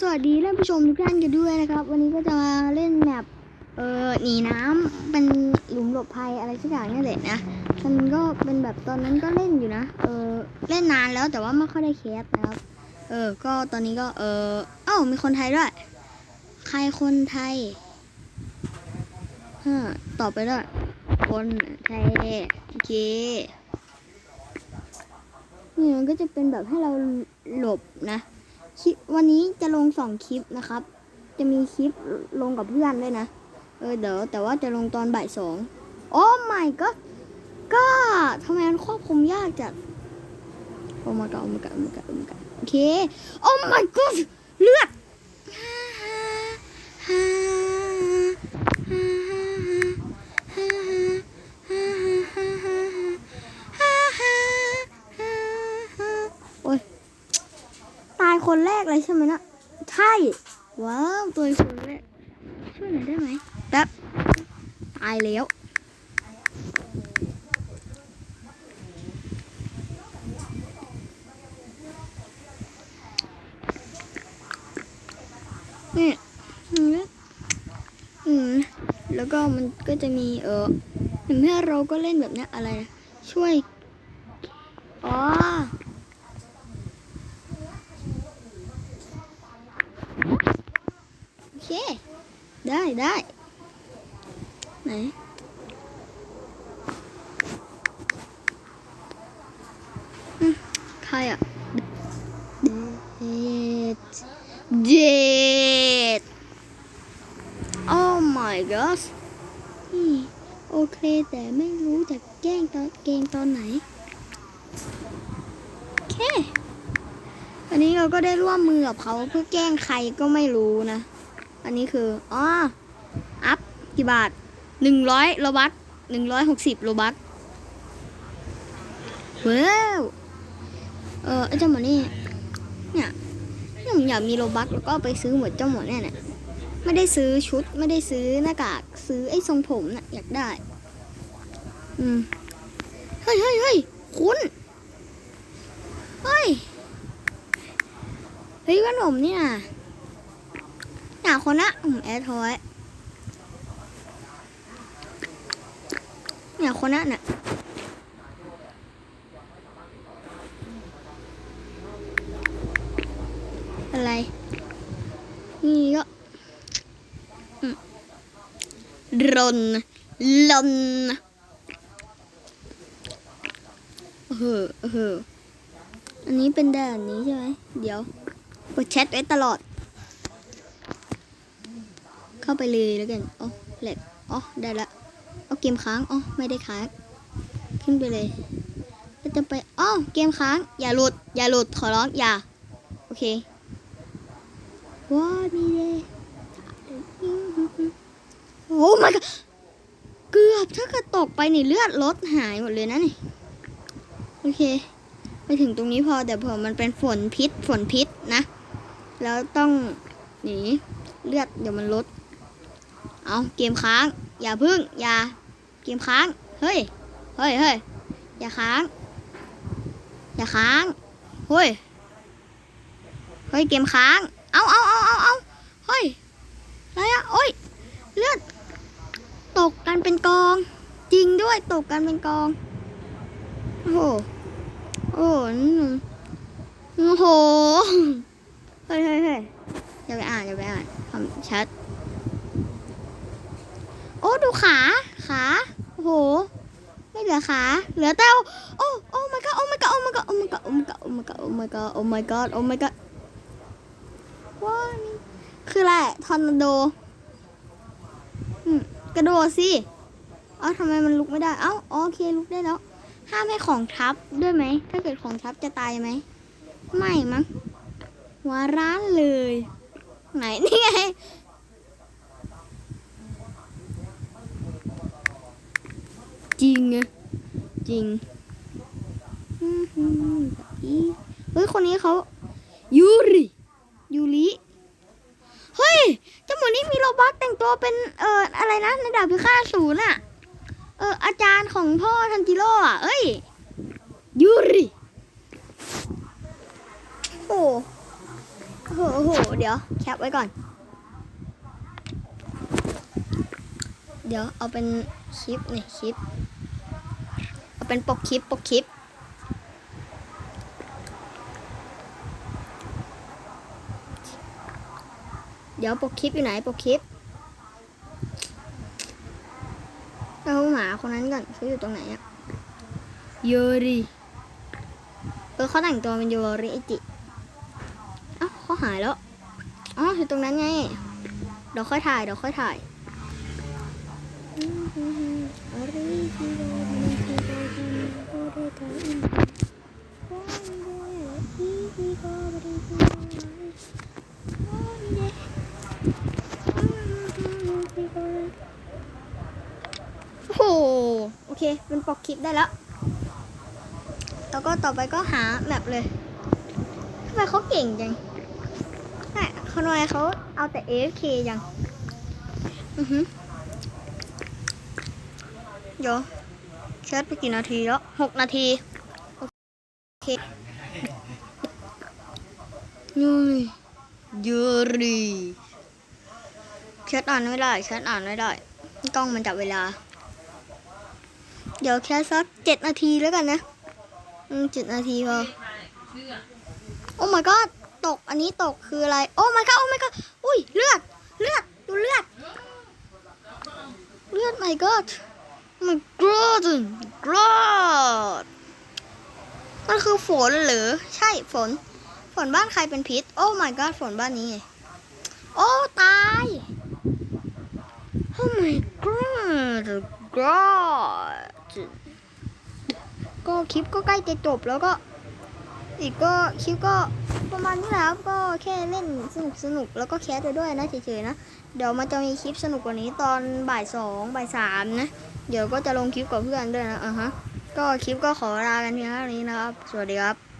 สวัสดีท่านผู้ชมทุกท่านกันด้วยนะครับ วันนี้ก็จะมาเล่นแมปเออหนีน้ำเป็นหลุมหลบภัยอะไรสักอย่างนี่แหละนะมันก็เป็นแบบตอนนั้นก็เล่นอยู่นะเออเล่นนานแล้วแต่ว่าไม่ค่อยได้แคสนะครับเออก็ตอนนี้ก็เออเอ้ามีคนไทยด้วย ใครคนไทยฮะตอบไปด้วยคนไทยโอเคนี่มันก็จะเป็นแบบให้เราหลบนะ คลิปวันนี้จะลงสองคลิปนะครับ จะมีคลิปลงกับเพื่อนด้วยนะ เออเดี๋ยวแต่ว่าจะลงตอนบ่ายสองโอ้ my god ก็ทำไมมันควบคุมยากจัดโอ้ my god โอ้ my god โอ้ my god โอ้ my god โอเคโอ้ my god เลือดอ้ย ตาย คนแรกเลยใช่ไหมนะใช่ ว้าวตัวคนแรกช่วยหน่อยได้ไหมแป๊บตายแล้วนี่อืมอืมแล้วก็มันก็จะมีเออเห็นเพื่อนเราก็เล่นแบบเนี้ยอะไรนะช่วยอ๋อ โอ เค ได้ได้ไหนใครอะเด็ดเด็ด oh my gosh นี่โอเคแต่ไม่รู้จะแกล้งตอนเกงตอนไหนโอเคอันนี้เราก็ได้ร่วมมือกับเขาเพื่อแกล้งใครก็ไม่รู้นะ อันนี้คืออ๋ออัพกี่บาทหนึ่งร้อยโลบัตหนึ่งร้อยหกสิบโลบัตว้าวเออไอ้เจ้าหมอนี่เนี่ยเนี่ยผมอยากมีโลบัตแล้วก็ไปซื้อหมดเจ้าหมอเนี่ยเนี่ยไม่ได้ซื้อชุดไม่ได้ซื้อหน้ากากซื้อไอ้ทรงผมน่ะอยากได้ อืมเฮ้ยเฮ้ยเฮ้ยคุณเฮ้ยเฮ้ยขนมนี่นะ หนาคนนะผมแอร์ทอยเนี่ยคนนั้นน่ะอะไร นี่ก็อืมรนลนเออเอออันนี้เป็นด่านนี้ใช่ไหม เดี๋ยวกดแชทไว้ตลอด เข้าไปเลยแล้วกันอ๋อแหลกอ๋อได้ละเอาเกมค้างอ๋อไม่ได้ค้างขึ้นไปเลยแล้วจะไปอ๋อเกมค้าง อย่าหลุด อย่าหลุดขอร้องอย่า โอเคว้ามีเลยโอ้ my god เกือบถ้าเกิดตกไปนี่เลือดลดหายหมดเลยนะนี่โอเค ไปถึงตรงนี้พอแต่เผื่อมันเป็นฝนพิษฝนพิษนะ แล้วต้องหนีเลือดเดี๋ยวมันลด เอาเกมค้าง อย่าพึ่ง อย่า เกมค้าง เฮ้ย เฮ้ยเฮ้ยอย่าค้าง อย่าค้าง เฮ้ย เฮ้ย เกมค้าง เอาเอาเอาเอาเอาเฮ้ย อะไรอะโอ้ย เลือด ตกกันเป็นกอง จริงด้วย ตกกันเป็นกอง โอ้โห โอ้โห เฮ้ยเฮ้ยเฮ้ยอย่าไปอ่านอย่าไปอ่านคำชัด ขาขาโอ้โห ไม่เหลือขา เหลือแต่โอ้โอ้ my god โอ้ my god โอ้ my god โอ้ my god โอ้ my god โอ้ my god โอ้ my god โอ้ my god โอ้ my god ว้านี่คืออะไรทอร์นาโดอืมกระโดดสิเอ้าทำไมมันลุกไม่ได้ เอ้าโอเคลุกได้แล้ว ห้ามให้ของทับด้วยไหม ถ้าเกิดของทับจะตายไหม ไม่มั้งวาร้านเลย ไหนนี่ไง จริงไงจริงเฮ้ยคนนี้เขายูริยูริเฮ้ยเจ้าหมูนี่มีโรบอทแต่งตัวเป็นเอ่ออะไรนะในดาบพิฆาตศูนย์อะเอออาจารย์ของพ่อทันจิโร่อะเอ้ยยูริโอ้โหโอ้โหโอ้โหเดี๋ยวแคปไว้ก่อน เดี๋ยวเอาเป็นคลิปนี่คลิป เอาเป็นปกคลิปปกคลิป เดี๋ยวปกคลิปอยู่ไหนปกคลิปเอาหมาคนนั้นก่อนเขาอยู่ตรงไหนอะโยริเออเขาแต่งตัวเป็นโยริไอจิเอ้าเขาหายแล้วอ๋ออยู่ตรงนั้นไงเดี๋ยวค่อยถ่ายเดี๋ยวค่อยถ่ายโอ้โห โอ เคเป็นปกคลิปได้แล้ว แล้วก็ต่อไปก็หาแมปเลยทำไมเขาเก่งจังแม่ทำไมเขาเอาแต่ AFK จัง อือหือเดี๋ยวแชทไปกี่นาทีแล้วหกนาที โอเคยูริยูริแชทอ่านไม่ได้แชทอ่านไม่ได้ กล้องมันจับเวลา เดี๋ยวแค่สักเจ็ดนาทีแล้วกันนะ อืมเจ็ดนาทีพอ โอ้ my god ตก อันนี้ตกคืออะไร โอ้ my god โอ้ my god อุ้ย เลือด เลือด ดูเลือด เลือด my god my god god มันคือฝนหรือ ใช่ฝน ฝนบ้านใครเป็นพิษ โอ้ my god ฝนบ้านนี้ไงโอ้ ตายโอ้ my god god คลิปก็ใกล้จะจบแล้วก็ อีกก็คลิปก็ประมาณนี้แหละครับก็แค่เล่นสนุกสนุกแล้วก็แคสไปด้วยนะเฉยๆนะเดี๋ยวมันจะมีคลิปสนุกกว่านี้ตอนบ่ายสองบ่ายสามนะเดี๋ยวก็จะลงคลิปกับเพื่อนด้วยนะอะฮะก็คลิปก็ขอลากันเพียงเท่านี้นะครับ สวัสดีครับ